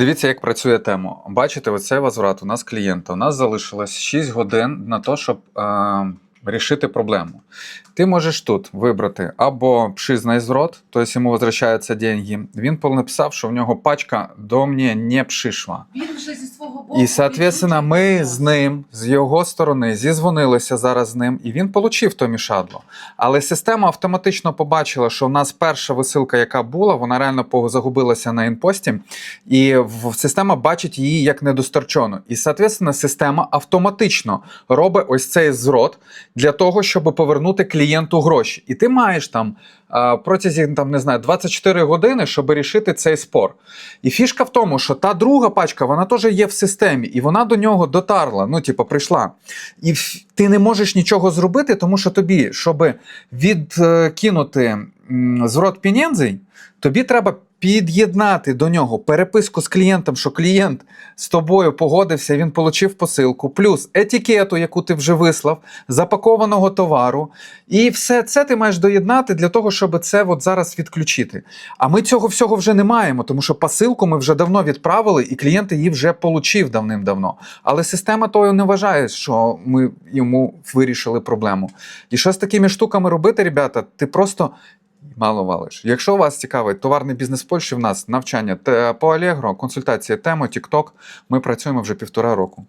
Дивіться, як працює тема. Бачите, оцей возврат у нас клієнта. У нас залишилось 6 годин на те, щоб е, рішити проблему. Ти можеш тут вибрати або пшизний зрот, тобто йому возвращаються деньги. Він написав, що в нього пачка до мене не пшишла. Він вже зі. І, соответственно, ми з ним, з його сторони, зізвонилися зараз з ним, і він отримав то мішадло. Але система автоматично побачила, що в нас перша висилка, яка була, вона реально загубилася на інпості, і система бачить її як недосторчену. І, соответственно, система автоматично робить ось цей зрот для того, щоб повернути клієнту гроші. І ти маєш там протягом там, не знаю, 24 години, щоб рішити цей спор. І фішка в тому, що та друга пачка, вона теж є в системі, і вона до нього дотарла, ну, типу, прийшла. І ти не можеш нічого зробити, тому що тобі, щоб відкинути зворот пінензій, тобі треба під'єднати до нього переписку з клієнтом, що клієнт з тобою погодився, він отримав посилку, плюс етикету, яку ти вже вислав, запакованого товару. І все це ти маєш доєднати для того, щоб це от зараз відключити. А ми цього всього вже не маємо, тому що посилку ми вже давно відправили, і клієнт її вже получив давним-давно. Але система тою не вважає, що ми йому вирішили проблему. І що з такими штуками робити, ребята? Ти просто. Мало валиш. Якщо вас цікавить товарний бізнес Польщі, в нас навчання по Allegro, консультація теми, TikTok, ми працюємо вже півтора року.